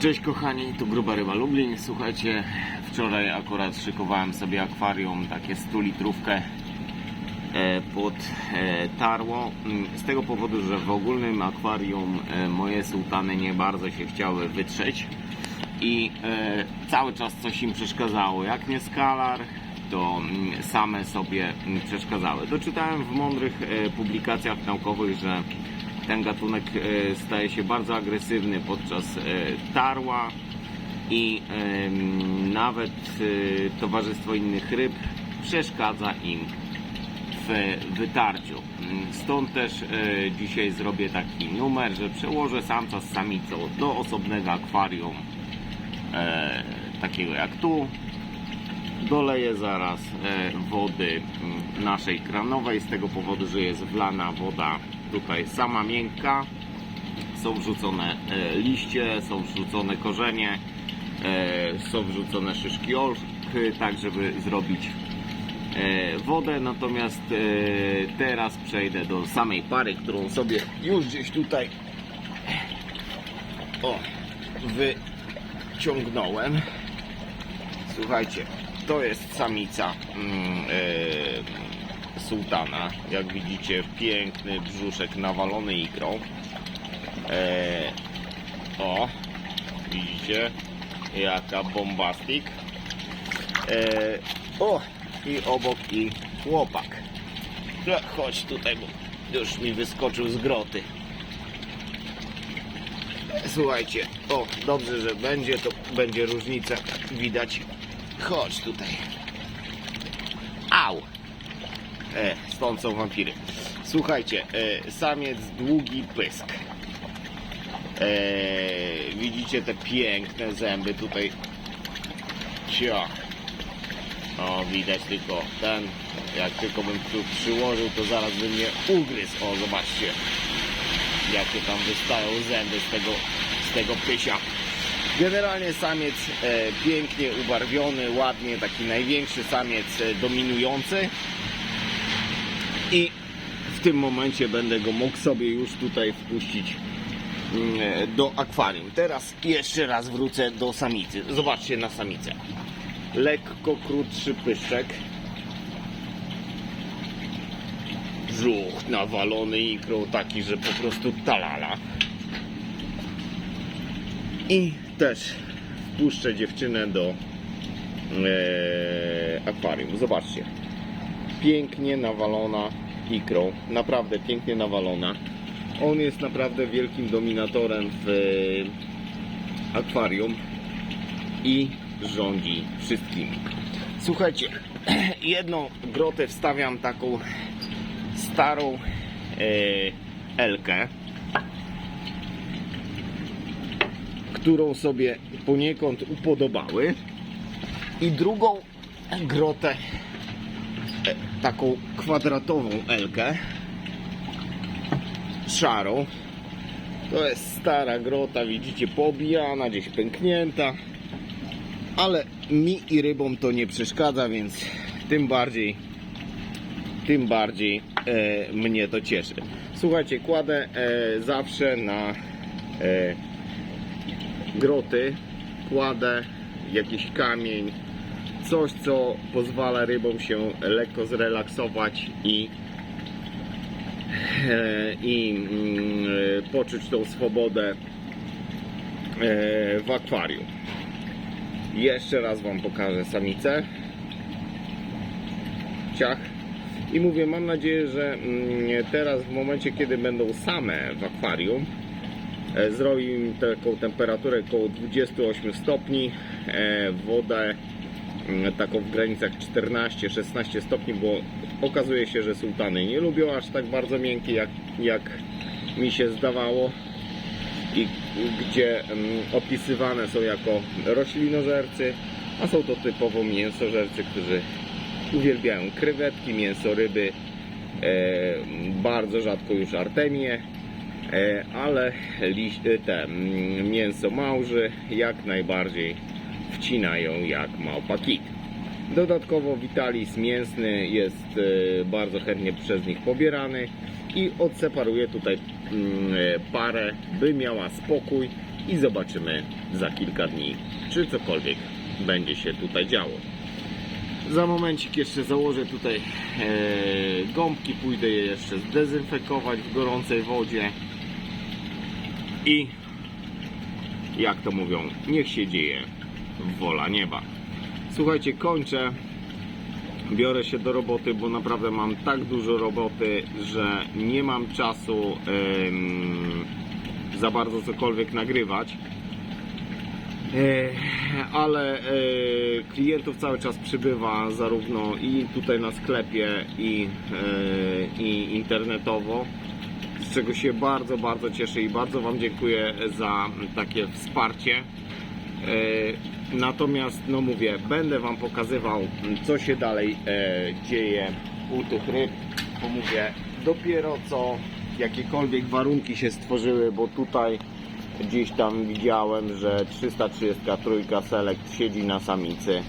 Cześć kochani, tu Gruba Ryba Lublin. Słuchajcie, wczoraj akurat szykowałem sobie akwarium, takie 100 litrówkę e, pod e, tarło. Mm, Z tego powodu, że w ogólnym akwarium e, moje sułtany nie bardzo się chciały wytrzeć i cały czas coś im przeszkadzało. Jak nie skalar, to mm, same sobie mm, przeszkadzały. Doczytałem w mądrych publikacjach naukowych, że ten gatunek e, staje się bardzo agresywny podczas e, tarła i nawet e, towarzystwo innych ryb przeszkadza im w wytarciu. Stąd też dzisiaj zrobię taki numer, że przełożę samca z samicą do osobnego akwarium takiego jak tu. Doleję zaraz wody naszej kranowej z tego powodu, że jest wlana woda tutaj sama miękka. Są wrzucone e, liście, są wrzucone korzenie, e, są wrzucone szyszki olchy, tak żeby zrobić e, wodę. Natomiast teraz przejdę do samej pary, którą sobie już gdzieś tutaj o, wyciągnąłem. Słuchajcie, to jest samica mm, sułtana. Jak widzicie, piękny brzuszek nawalony ikrą. E, o, widzicie, jaka bombastik. E, o, i obok i chłopak. No, chodź tutaj, bo już mi wyskoczył z groty. Słuchajcie, o, dobrze, że będzie, to będzie różnica widać. Chodź tutaj. Au! E, stąd są wampiry. Słuchajcie, e, samiec długi pysk. E, widzicie te piękne zęby tutaj. Ciach. O, widać tylko ten. Jak tylko bym tu przyłożył, to zaraz by mnie ugryzł. O, zobaczcie. Jakie tam wystają zęby z tego, z tego pysia. Generalnie samiec e, pięknie ubarwiony, ładnie, taki największy samiec e, dominujący. I w tym momencie będę go mógł sobie już tutaj wpuścić mm, do akwarium. Teraz jeszcze raz wrócę do samicy. Zobaczcie na samicę. Lekko krótszy pyszczek. Brzuch nawalony ikrą taki, że po prostu talala. I też wpuszczę dziewczynę do e, akwarium. Zobaczcie. Pięknie nawalona ikrą. Naprawdę pięknie nawalona. On jest naprawdę wielkim dominatorem w e, akwarium i rządzi wszystkimi. Słuchajcie, jedną grotę wstawiam taką starą e, Elkę którą sobie poniekąd upodobały i drugą grotę taką kwadratową elkę szarą. To jest stara grota widzicie poobijana, gdzieś pęknięta. Ale mi i rybom to nie przeszkadza więc tym bardziej tym bardziej e, mnie to cieszy. Słuchajcie kładę e, zawsze na e, groty kładę jakiś kamień, coś co pozwala rybom się lekko zrelaksować i, e, i mm, poczuć tą swobodę e, w akwarium. Jeszcze raz Wam pokażę samicę. Ciach. I mówię, mam nadzieję, że mm, teraz w momencie, kiedy będą same w akwarium, E, Zrobił im taką temperaturę około 28 stopni, wodę taką w granicach 14-16 stopni, bo okazuje się, że sułtany nie lubią aż tak bardzo miękkie jak, jak mi się zdawało. I gdzie mm, opisywane są jako roślinożercy, a są to typowo mięsożercy, którzy uwielbiają krewetki, mięso ryby, e, bardzo rzadko już artemię, E, ale te mm, mięso małży jak najbardziej wcinają jak małpa kit. Dodatkowo witalis mięsny jest e, bardzo chętnie przez nich pobierany i odseparuję tutaj mm, e, parę, by miała spokój i zobaczymy za kilka dni, czy cokolwiek będzie się tutaj działo. Za momencik jeszcze założę tutaj e, gąbki, pójdę je jeszcze zdezynfekować w gorącej wodzie i jak to mówią, niech się dzieje wola nieba. Słuchajcie, kończę. Biorę się do roboty, bo naprawdę mam tak dużo roboty, że nie mam czasu em, za bardzo cokolwiek nagrywać. E, ale e, klientów cały czas przybywa zarówno i tutaj na sklepie i, e, i internetowo z czego się bardzo, bardzo cieszę i bardzo Wam dziękuję za takie wsparcie. Natomiast, no mówię, będę Wam pokazywał, co się dalej e, dzieje u tych ryb. Bo mówię, dopiero co jakiekolwiek warunki się stworzyły, bo tutaj gdzieś tam widziałem, że 333 Select siedzi na samicy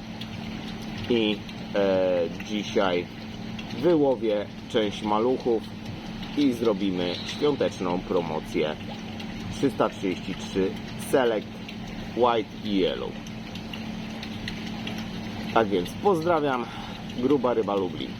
i e, dzisiaj wyłowię część maluchów i zrobimy świąteczną promocję 333 Select White Yellow. Tak więc pozdrawiam, gruba ryba Lublin.